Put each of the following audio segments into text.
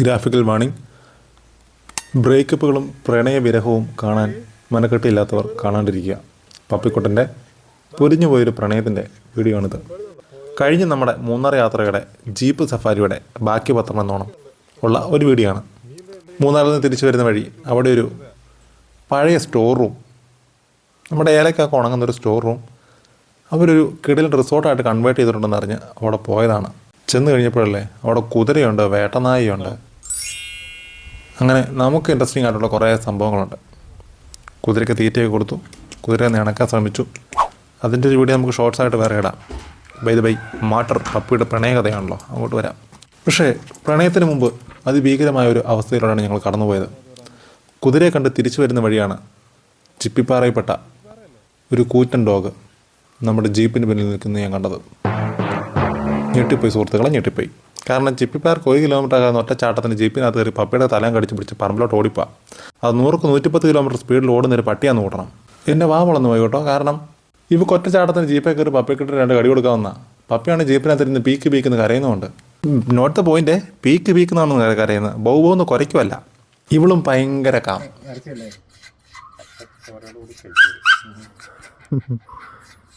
Graphical warning. ബ്രേക്കപ്പുകളും പ്രണയവിരഹവും കാണാൻ മനക്കെട്ടില്ലാത്തവർ കാണാണ്ടിരിക്കുക. പപ്പിക്കുട്ടന്റെ പൊരിഞ്ഞു പോയൊരു പ്രണയത്തിന്റെ വീഡിയോ ആണിത് കഴിഞ്ഞ നമ്മുടെ മൂന്നാർ യാത്രയുടെ ജീപ്പ് സഫാരിയുടെ ബാക്കി പത്രം എന്നോണം ഉള്ള ഒരു വീഡിയോ ആണ് മൂന്നാറിൽ നിന്ന് തിരിച്ചു വരുന്ന വഴി അവിടെ ഒരു പഴയ സ്റ്റോർ റൂം നമ്മുടെ ഏലക്കൊക്കെ ഉണങ്ങുന്ന ഒരു സ്റ്റോർ റൂം അവരൊരു കിടിലൻ റിസോർട്ടായിട്ട് കൺവേർട്ട് ചെയ്തിട്ടുണ്ടെന്ന് അറിഞ്ഞ് അവിടെ പോയതാണ്. ചെന്ന് കഴിഞ്ഞപ്പോഴല്ലേ അവിടെ കുതിരയുണ്ട് വേട്ടനായിയുണ്ട്. അങ്ങനെ നമുക്ക് ഇൻട്രസ്റ്റിംഗ് ആയിട്ടുള്ള കുറേ സംഭവങ്ങളുണ്ട്. കുതിരയ്ക്ക് തീറ്റയൊക്കെ കൊടുത്തു. കുതിരയെ നിണക്കാൻ ശ്രമിച്ചു. അതിന്റെ ഒരു വീഡിയോ നമുക്ക് ഷോർട്സ് ആയിട്ട് വേറെ ഇടാം. ബൈ ദ ബൈ മാട്ടർ പപ്പിയുടെ പ്രണയകഥയാണല്ലോ. അങ്ങോട്ട് വരാം. പക്ഷേ പ്രണയത്തിന് മുമ്പ് അതിഭീകരമായ ഒരു അവസ്ഥയിലൂടെയാണ് ഞങ്ങൾ കടന്നുപോയത്. കുതിരയെ കണ്ട് തിരിച്ചു വരുന്ന വഴിയാണ് ചിപ്പിപ്പാറയിൽപ്പെട്ട ഒരു കൂറ്റൻ ഡോഗ് നമ്മുടെ ജീപ്പിന് പിന്നിൽ നിൽക്കുന്നത് ഞാൻ കണ്ടത്. ഞെട്ടിപ്പോയി സുഹൃത്തുക്കളെ ഞെട്ടിപ്പോയി. കാരണം ചിപ്പിപ്പാർക്ക് ഒരു കിലോമീറ്റർ അകന്ന് ഒറ്റച്ചാട്ടത്തിന് ജീപ്പിനകത്ത് കയറി പപ്പിയുടെ തലം കടിച്ച് പിടിച്ച് പറമ്പിലോട്ട് ഓടിപ്പാ. അത് നൂറുക്ക് നൂറ്റിപ്പത്ത് കിലോമീറ്റർ സ്പീഡിൽ ഓടുന്ന ഒരു പട്ടിയാന്ന് ഓടണം എന്റെ വാ വളർന്നു പോയി കേട്ടോ കാരണം ഇവക്ക് ഒറ്റച്ചാട്ടത്തിന് ജീപ്പേ കയറി പപ്പയ്ക്കിട്ട് രണ്ട് കടി കൊടുക്കാവുന്ന പപ്പിയാണ് ജീപ്പിനകത്ത് ഇരുന്ന് പീക്ക് പീക്ക് കരയുന്നുണ്ട് നോട്ട് ദ പോയിന്റ് പീക്ക് പീക്ക് കരയുന്നത് ബൗ ബൗ എന്ന് കുറയ്ക്കുമല്ല ഇവളും ഭയങ്കര കാം.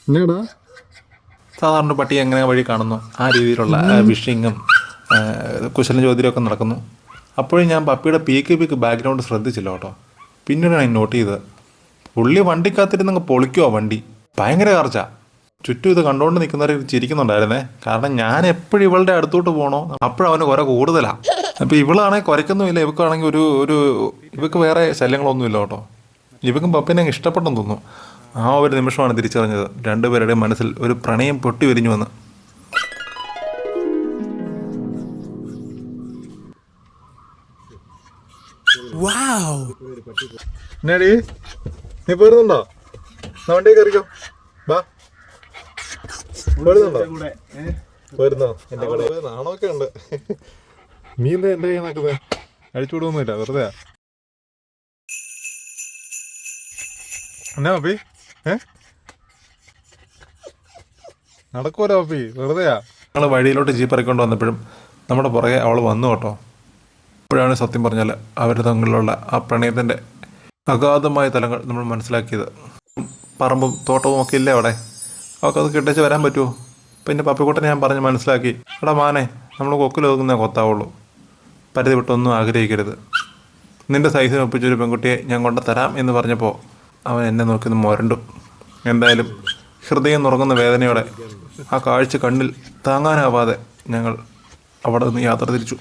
എന്നാടാ സാധാരണ പട്ടി എങ്ങനെ വഴി കാണുന്നു? ആ രീതിയിലുള്ള വിഷിങ്ങും കുശലം ചോദ്യമൊക്കെ നടക്കുന്നു. അപ്പോഴും ഞാൻ പപ്പിയുടെ പീക്ക് പീക്ക് ബാക്ക്ഗ്രൗണ്ട് ശ്രദ്ധിച്ചില്ല കേട്ടോ. പിന്നീടാണ് ഞാൻ നോട്ട് ചെയ്തത് പുള്ളി വണ്ടിക്കകത്തിരുന്നങ്ങ് പൊളിക്കുവാ വണ്ടി. ഭയങ്കര കറച്ച. ചുറ്റും ഇത് കണ്ടുകൊണ്ട് നിൽക്കുന്നവർ ചിരിക്കുന്നുണ്ടായിരുന്നേ. കാരണം ഞാൻ എപ്പോഴും ഇവളുടെ അടുത്തോട്ട് പോകണോ അപ്പോഴും അവന് കുറെ കൂടുതലാണ് അപ്പൊ ഇവളാണെങ്കിൽ കുരയ്ക്കൊന്നുമില്ല. ഇവക്കാണെങ്കിൽ ഒരു ഒരു ഇവക്ക് വേറെ ശല്യങ്ങളൊന്നുമില്ല കേട്ടോ. ഇവക്കും പപ്പിനെ ഇഷ്ടപ്പെട്ടെന്ന് തോന്നുന്നു. ആ ഒരു നിമിഷമാണ് തിരിച്ചറിഞ്ഞത്. രണ്ടുപേരുടെ മനസ്സിൽ ഒരു പ്രണയം പൊട്ടി വിരിഞ്ഞു വന്ന്. എന്നാടി? നീ പോരുന്നുണ്ടോ എന്നാ വണ്ടി കയറിക്കോ. വാ. പോരുന്നുണ്ടോ പോരുന്നോ എന്റെ കൂടെ. നാണമൊക്കെ ഉണ്ട്. നീ എന്താ എന്റെ കൈ നടക്കുന്നത് അഴിച്ചുവിടുന്നില്ല വെറുതെ എന്നാ പപ്പി ഏ? പപ്പി വെറുതെയാ. ഞങ്ങൾ വഴിയിലോട്ട് ജീപ്പ് ഇറക്കൊണ്ട് വന്നപ്പോഴും നമ്മുടെ പുറകെ അവൾ വന്നു കേട്ടോ. അപ്പോഴാണ് സത്യം പറഞ്ഞാൽ അവരുടെ തമ്മിലുള്ള ആ പ്രണയത്തിന്റെ അഗാധമായ തലങ്ങൾ നമ്മൾ മനസ്സിലാക്കിയത്. പറമ്പും തോട്ടവും ഒക്കെ ഇല്ലേ അവിടെ? അവൾക്ക് അത് കിട്ടിച്ച് വരാൻ പറ്റുമോ പിന്നെ പപ്പിക്കുട്ടനെ ഞാൻ പറഞ്ഞ് മനസ്സിലാക്കി. എടാ മാനെ നമ്മൾ കൊക്കിൽ ഒതുങ്ങുന്നേ കൊത്താവുള്ളൂ. പരിധി വിട്ടൊന്നും ആഗ്രഹിക്കരുത്. നിന്റെ സൈസിന് ഒപ്പിച്ചൊരു പെൺകുട്ടിയെ ഞാൻ കൊണ്ടുതരാം എന്ന് പറഞ്ഞപ്പോൾ അവൻ എന്നെ നോക്കി മുരണ്ടു. എന്തായാലും ഹൃദയം നുറങ്ങുന്ന വേദനയോടെ ആ കാഴ്ച കണ്ണിൽ താങ്ങാനാവാതെ ഞങ്ങൾ അവിടെ നിന്ന് യാത്ര തിരിച്ചു